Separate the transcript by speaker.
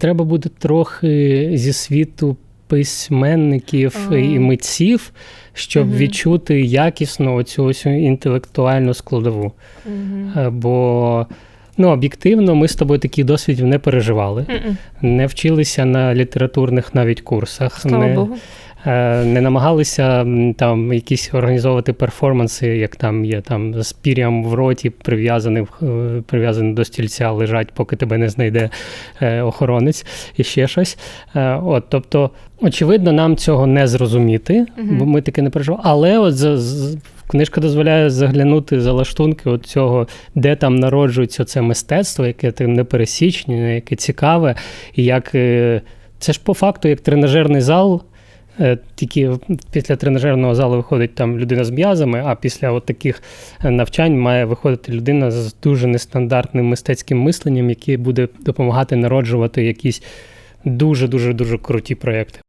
Speaker 1: Треба буде трохи зі світу письменників
Speaker 2: А.
Speaker 1: і митців, щоб
Speaker 2: Мгм.
Speaker 1: відчути якісно оцю ось інтелектуальну складову. Е, Бо ну, об'єктивно ми з тобою таких досвідів не переживали,
Speaker 2: Мгм.
Speaker 1: не вчилися на літературних навіть курсах,
Speaker 2: Слава
Speaker 1: не,
Speaker 2: Богу.
Speaker 1: Е, не намагалися там якісь організовувати перформанси, як там є там з пір'ям в роті прив'язаний, е, прив'язаний до стільця лежать, поки тебе не знайде е, охоронець і ще щось. От, тобто, очевидно, нам цього не зрозуміти, бо ми таки не переживали. Але от з- книжка дозволяє заглянути за лаштунки от цього, де там народжується це мистецтво, яке ти непересічне, яке цікаве, і як це ж по факту як тренажерний зал. Е, Тільки після тренажерного залу виходить там людина з м'язами, а після от таких е, навчань має виходити людина з дуже нестандартним мистецьким мисленням, яке буде допомагати народжувати якісь дуже дуже дуже круті проекти.